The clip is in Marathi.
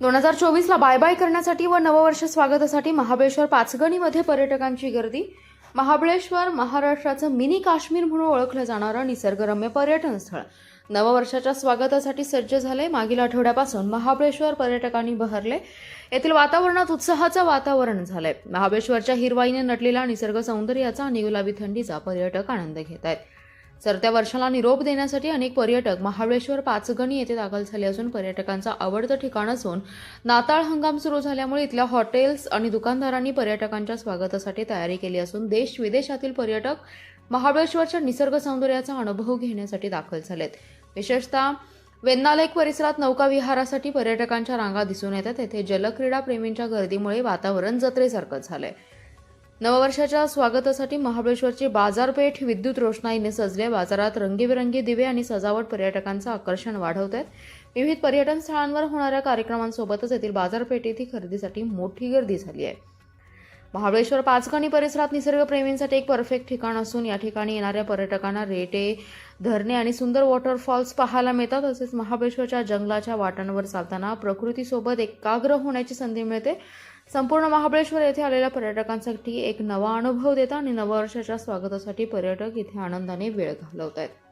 दोन हजार चोवीसला बाय बाय करण्यासाठी व नववर्ष स्वागतासाठी महाबळेश्वर पाचगणीमध्ये पर्यटकांची गर्दी. महाबळेश्वर महाराष्ट्राचं मिनी काश्मीर म्हणून ओळखलं जाणारं निसर्गरम्य पर्यटन स्थळ. नववर्षाच्या स्वागतासाठी सज्ज झाले. मागील आठवड्यापासून महाबळेश्वर पर्यटकांनी बहरले. येथील वातावरणात उत्साहाचं वातावरण झालंय. महाबळेश्वरच्या हिरवाईने नटलेला निसर्ग सौंदर्याचा आणि गुलाबी थंडीचा पर्यटक आनंद घेत आहेत. सरत्या वर्षाला निरोप देण्यासाठी अनेक पर्यटक महाबळेश्वर पाचगणी येथे दाखल झाले असून पर्यटकांचं आवडतं ठिकाण असून नाताळ हंगाम सुरू झाल्यामुळे इथल्या हॉटेल्स आणि दुकानदारांनी पर्यटकांच्या स्वागतासाठी तयारी केली असून देश विदेशातील पर्यटक महाबळेश्वरच्या निसर्ग सौंदर्याचा अनुभव घेण्यासाठी दाखल झालेत. विशेषतः वेन्नालेक परिसरात नौका विहारासाठी पर्यटकांच्या रांगा दिसून येतात. तेथे जलक्रीडा प्रेमींच्या गर्दीमुळे वातावरण जत्रेसारखं झालंय. नववर्षाच्या स्वागतासाठी महाबळेश्वरची बाजारपेठ विद्युत रोषणाईने सजले बाजारात रंगीबेरंगी दिवे आणि सजावट पर्यटकांचं आकर्षण वाढवत आहेत. विविध पर्यटन स्थळांवर होणाऱ्या कार्यक्रमांसोबतच येथील बाजारपेठेतही खरेदीसाठी मोठी गर्दी झाली आहे. महाबळेश्वर पाचगणी परिसरात निसर्गप्रेमींसाठी एक परफेक्ट ठिकाण असून या ठिकाणी येणाऱ्या पर्यटकांना रेटे धरणे आणि सुंदर वॉटरफॉल्स पाहायला मिळतात. तसेच महाबळेश्वरच्या जंगलाच्या वाटांवर चालताना प्रकृतीसोबत एकाग्र होण्याची संधी मिळते. संपूर्ण महाबळेश्वर येथे आलेल्या पर्यटकांसाठी एक नवा अनुभव देतात आणि नववर्षाच्या स्वागतासाठी पर्यटक इथे आनंदाने वेळ घालवत आहेत